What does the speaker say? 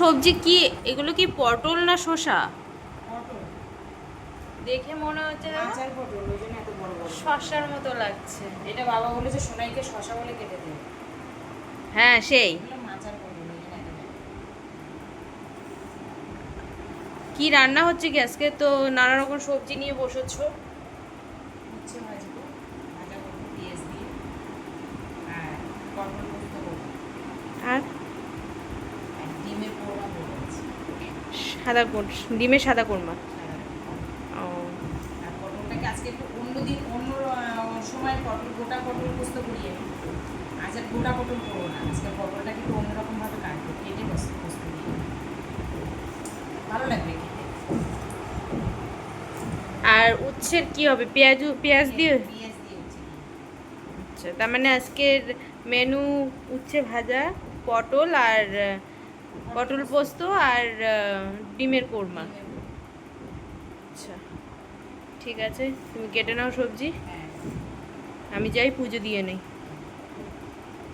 সবজি কি এগুলো কি পটল না শসা? দেখে মনে হচ্ছে শসার মতো লাগছে। এটা বাবা বলেছে সোনাইকে শশা বলে কেটে দেবে হ্যাঁ সেই। কি রান্না হচ্ছে কি আজকে? তো নানা রকম সবজি নিয়ে বসেছো। উচ্ছে ভাজবো ভাজা করব পেঁয়াজ দিয়ে। আর পটল আর আর ডিমের পোড়া করব আছে। সাদা ডিমের সাদা কোরমা। ও। আর পটলটাকে আজকে একটু অন্য দিন অন্য সময় পটল গোটা আর গোটা একটু ভালো আর উচ্ছের কি হবে? পেঁয়াজ পেঁয়াজ দিয়ে? আচ্ছা তার মানে আজকের মেনু উচ্ছে ভাজা, পটল আর পটল পোস্ত আর ডিমের কোরমা। আচ্ছা। ঠিক আছে তুমি কেটে নাও সবজি। আমি যাই পুজো দিয়ে নেই।